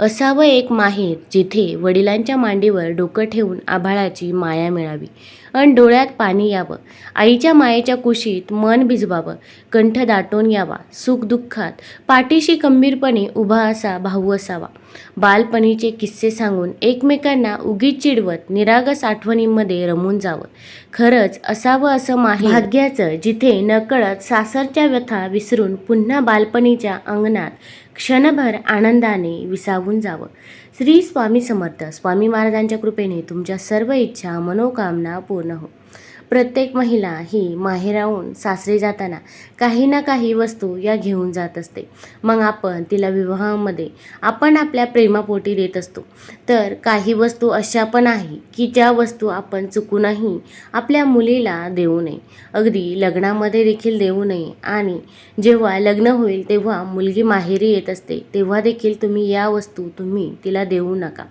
असावं एक माहेर जिथे वडिलांच्या मांडीवर डोकं ठेवून आभाळाची माया मिळावी. अन डोळ्यात पाणी यावं. आईच्या मायेच्या कुशीत मन भिजवावं. कंठ दाटून यावा. सुखदुःखात पाठीशी खंबीरपणे उभा असा भाऊ असावा. बालपणीचे किस्से सांगून एकमेकांना उगीच चिडवत निरागस आठवणींमध्ये रमून जावं. खरंच असावं असं माहीत भाग्याचं जिथे नकळत सासरच्या व्यथा विसरून पुन्हा बालपणीच्या अंगणात क्षणभर आनंदाने विसावून जावं. श्री स्वामी समर्थ स्वामी महाराजांच्या कृपेने तुमच्या सर्व इच्छा मनोकामना पूर्ण हो. प्रत्येक महिला ही माहेराहून सासरी जाताना काही ना काही वस्तू या घेऊन जात असते. मग आपण तिला विवाहामध्ये आपण आपल्या प्रेमापोटी देत असतो. तर काही वस्तू अशा पण आहे की ज्या वस्तू आपण चुकूनही आपल्या मुलीला देऊ नये. अगदी लग्नामध्ये देखील देऊ नये आणि जेव्हा लग्न होईल तेव्हा मुलगी माहेरी येत असते तेव्हा देखील तुम्ही या वस्तू तुम्ही तिला देऊ नका.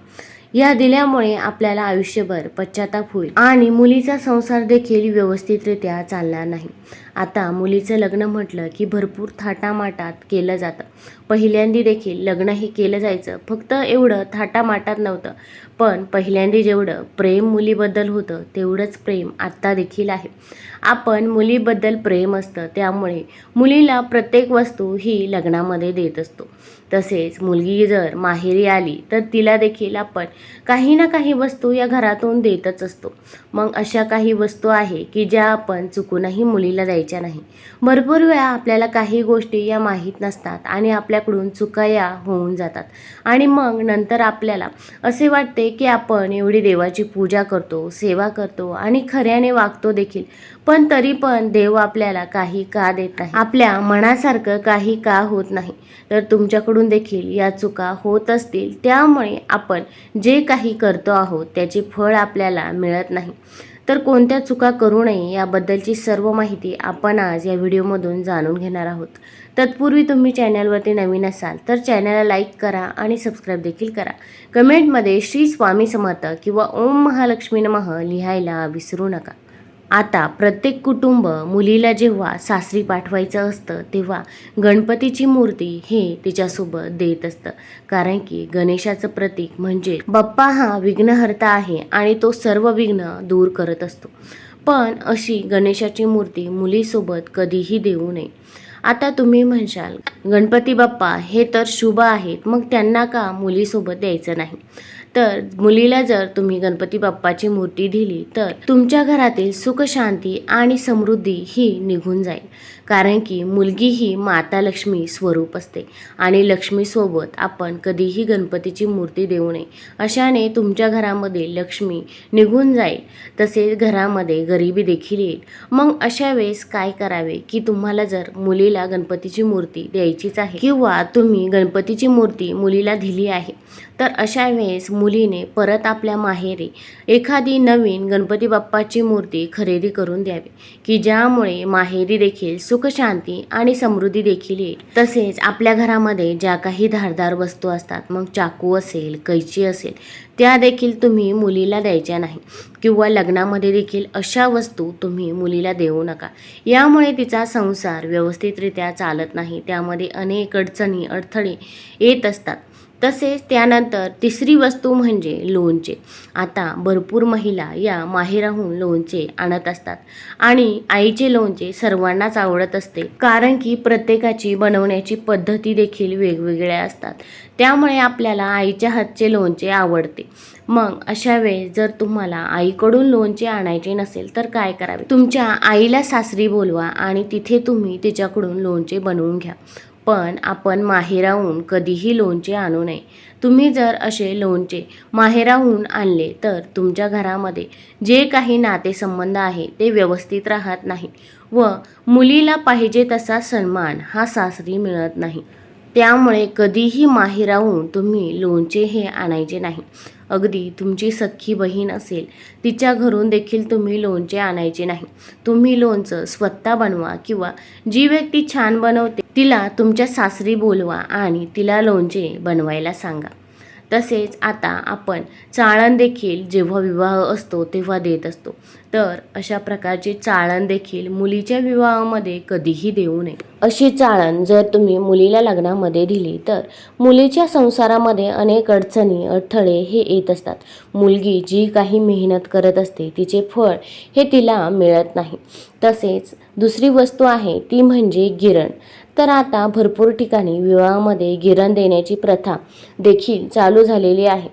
या दिल्यामुळे आपल्याला आयुष्यभर पश्चाताप होईल. आणि मुलीचा संसार देखील व्यवस्थितरित्या चालणार नाही. आता मुलीचं लग्न म्हटलं की भरपूर थाटामाटात केलं जातं. पहिल्यांदी देखील लग्न हे केलं जायचं. फक्त एवढं थाटामाटात नव्हतं. पण पहिल्यांदी जेवढं प्रेम मुलीबद्दल होतं तेवढंच प्रेम आत्ता देखील आहे. आपण मुलीबद्दल प्रेम असतं त्यामुळे मुलीला प्रत्येक वस्तू ही लग्नामध्ये देत असतो. तसेच मुलगी जर माहेरी आली तर तिला देखील आपण काही ना काही वस्तू या घरातून देतच असतो. मग अशा काही वस्तू आहे की ज्या आपण चुकूनही मुलीला द्यायच्या नाही. भरपूर वेळा आपल्याला काही गोष्टी या माहीत नसतात आणि आपल्याकडून चुका या होऊन जातात. आणि मग नंतर आपल्याला असे वाटते की आपण एवढी देवाची पूजा करतो सेवा करतो आणि खऱ्याने वागतो देखील. पण तरी पण देव आपल्याला काही का देत नाही? आपल्या मनासारखं काही का होत नाही? तर तुमच्याकडून देखील या चुका होत असतील. त्यामुळे आपण जे काही करतो आहोत त्याचे फळ आपल्याला मिळत नाही. तर कोणत्या चुका करू नये याबद्दलची सर्व माहिती आपण आज या व्हिडिओमधून जाणून घेणार आहोत. तत्पूर्वी तुम्ही चॅनलवरती नवीन असाल तर चॅनलला लाईक करा आणि सबस्क्राईब देखील करा. कमेंटमध्ये श्री स्वामी समर्थ किंवा ओम महालक्ष्मी नमः लिहायला विसरू नका. आता प्रत्येक कुटुंब मुलीला जेव्हा सासरी पाठवायचं असतं तेव्हा गणपतीची मूर्ती हे तिच्यासोबत देत असतं. कारण की गणेशाचं प्रतीक म्हणजे बाप्पा हा विघ्नहर्ता आहे आणि तो सर्व विघ्न दूर करत असतो. पण अशी गणेशाची मूर्ती मुलीसोबत कधीही देऊ नये. आता तुम्ही म्हणशाल गणपती बाप्पा हे तर शुभ आहेत मग त्यांना का मुलीसोबत द्यायचं नाही? तर मुलीला जर तुम्ही गणपती बाप्पाची मूर्ती दिली तर तुमच्या घरातील सुख शांती आणि समृद्धी ही निघून जाईल. कारण की मुलगी ही माता लक्ष्मी स्वरूप असते आणि लक्ष्मीसोबत आपण कधीही गणपतीची मूर्ती देऊ नये. अशाने तुमच्या घरामध्ये लक्ष्मी निघून जाईल तसेच घरामध्ये गरिबी देखील येईल. मग अशा वेळेस काय करावे की तुम्हाला जर मुलीला गणपतीची मूर्ती द्यायचीच आहे किंवा तुम्ही गणपतीची मूर्ती मुलीला दिली आहे तर अशा वेळेस मुलीने परत आपल्या माहेरी एखादी नवीन गणपती बाप्पाची मूर्ती खरेदी करून द्यावी की ज्यामुळे माहेरी देखील सुखशांती आणि समृद्धी देखील येईल. तसेच आपल्या घरामध्ये ज्या काही धारदार वस्तू असतात मग चाकू असेल कैची असेल त्या देखील तुम्ही मुलीला द्यायच्या नाही किंवा लग्नामध्ये देखील अशा वस्तू तुम्ही मुलीला देऊ नका. यामुळे तिचा संसार व्यवस्थितरित्या चालत नाही त्यामध्ये अनेक अडचणी अडथळे येत असतात. तसेच त्यानंतर तिसरी वस्तू म्हणजे लोणचे. आता भरपूर महिला या माहेराहून लोणचे आणत असतात आणि आईचे लोणचे सर्वांनाच आवडत असते कारण की प्रत्येकाची बनवण्याची पद्धती देखील वेगवेगळ्या असतात. त्यामुळे आपल्याला आईच्या हातचे लोणचे आवडते. मग अशा वेळेस जर तुम्हाला आईकडून लोणचे आणायचे नसेल तर काय करावे? तुमच्या आईला सासरी बोलवा आणि तिथे तुम्ही तिच्याकडून लोणचे बनवून घ्या. पण आपण माहेराहून कधीही लोणचे आणू नये. तुम्ही जर असे लोणचे माहेराहून आणले तर तुमच्या घरामध्ये जे काही नातेसंबंध आहे ते व्यवस्थित राहत नाही व मुलीला पाहिजे तसा सन्मान हा सासरी मिळत नाही. त्यामुळे कधीही माहेराहून तुम्ही लोणचे हे आणायचे नाही. अगदी तुमची सख्खी बहीण असेल तिच्या घरून देखील तुम्ही लोणचे आणायचे नाही. तुम्ही लोणचं स्वतः बनवा किंवा जी व्यक्ती छान बनवते तिला तुमच्या सासरी बोलवा आणि तिला लोणचे बनवायला सांगा. तसेच आता आपण चाळण देखील जेव्हा विवाह असतो तेव्हा देत असतो. तर अशा प्रकारची चाळण देखील मुलीच्या विवाहामध्ये कधीही देऊ नये. अशी चाळण जर तुम्ही मुलीला लग्नामध्ये दिली तर मुलीच्या संसारामध्ये अनेक अडचणी अडथळे हे येत असतात. मुलगी जी काही मेहनत करत असते तिचे फळ हे तिला मिळत नाही. तसेच दुसरी वस्तू आहे ती म्हणजे गिरण. तर आता भरपूर ठिकाणी विवाहामध्ये गिरण देण्याची प्रथा देखील चालू झालेली आहे.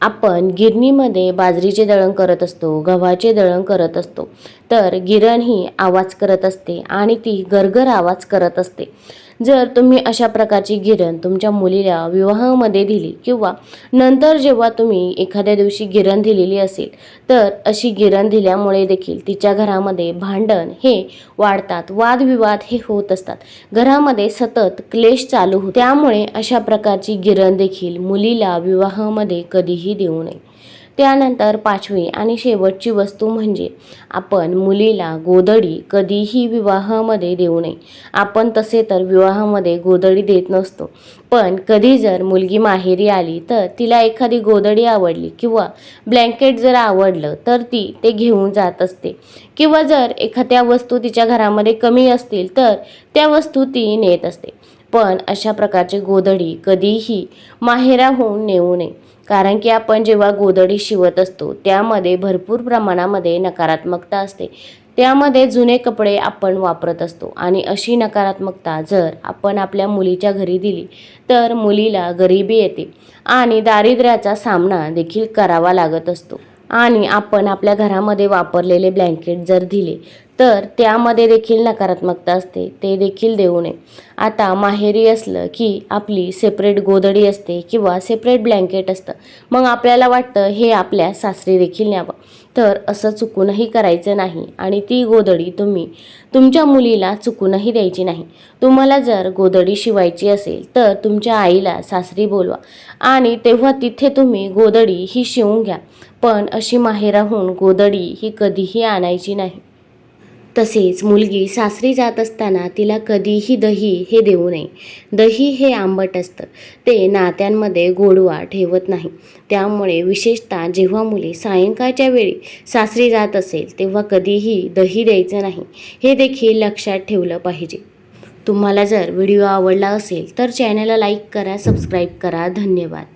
आपण गिरणीमध्ये बाजरीचे दळण करत असतो गव्हाचे दळण करत असतो. तर गिरण ही आवाज करत असते आणि ती गरगर आवाज करत असते. जर तुम्ही अशा प्रकारची गिरण तुमच्या मुलीला विवाहामध्ये दिली किंवा नंतर जेव्हा तुम्ही एखाद्या दिवशी गिरण दिलेली असेल तर अशी गिरण दिल्यामुळे देखील तिच्या घरामध्ये भांडण हे वाढतात वादविवाद हे होत असतात. घरामध्ये सतत क्लेश चालू होतो. त्यामुळे अशा प्रकारची गिरण देखील मुलीला विवाहामध्ये कधीही देऊ नये. त्यानंतर पाचवी आणि शेवटची वस्तू म्हणजे आपण मुलीला गोदडी कधीही विवाहामध्ये देऊ नये. आपण तसे तर विवाहामध्ये गोदडी देत नसतो. पण कधी जर मुलगी माहेरी आली तर तिला एखादी गोदडी आवडली किंवा ब्लँकेट जर आवडलं तर ती ते घेऊन जात असते. किंवा जर एखाद्या वस्तू तिच्या घरामध्ये कमी असतील तर त्या वस्तू ती नेत असते. पण अशा प्रकारची गोदडी कधीही माहेराहून नेऊ नये. कारण की आपण जेव्हा गोदडी शिवत असतो त्यामध्ये भरपूर प्रमाणामध्ये नकारात्मकता असते. त्यामध्ये जुने कपडे आपण वापरत असतो आणि अशी नकारात्मकता जर आपण आपल्या मुलीच्या घरी दिली तर मुलीला गरिबी येते आणि दारिद्र्याचा सामना देखील करावा लागत असतो. आणि आपण आपल्या घरामध्ये वापरलेले ब्लँकेट जर दिले तर त्यामध्ये देखील नकारात्मकता असते ते देखील देऊ नये. आता माहेरी असलं की आपली सेपरेट गोदडी असते किंवा सेपरेट ब्लँकेट असतं मग आपल्याला वाटतं हे आपल्या सासरी देखील न्यावं. तर असं चुकूनही करायचं नाही आणि ती गोदडी तुम्ही तुमच्या मुलीला चुकूनही द्यायची नाही. तुम्हाला जर गोदडी शिवायची असेल तर तुमच्या आईला सासरी बोलवा आणि तेव्हा तिथे तुम्ही गोदडी ही शिवून घ्या. पण अशी माहेराहून गोदडी ही कधीही आणायची नाही. तसेच मुलगी सासरी जात असताना तिला कधीही दही हे देऊ नये. दही हे आंबट असतं. ते नात्यांमध्ये गोडवा ठेवत नाही. त्यामुळे विशेषतः जेव्हा मुली सायंकाळच्या वेळी सासरी जात असेल तेव्हा कधीही दही द्यायचं नाही. हे देखील लक्षात ठेवलं पाहिजे. तुम्हाला जर व्हिडिओ आवडला असेल तर चॅनलला लाईक करा सबस्क्राईब करा. धन्यवाद.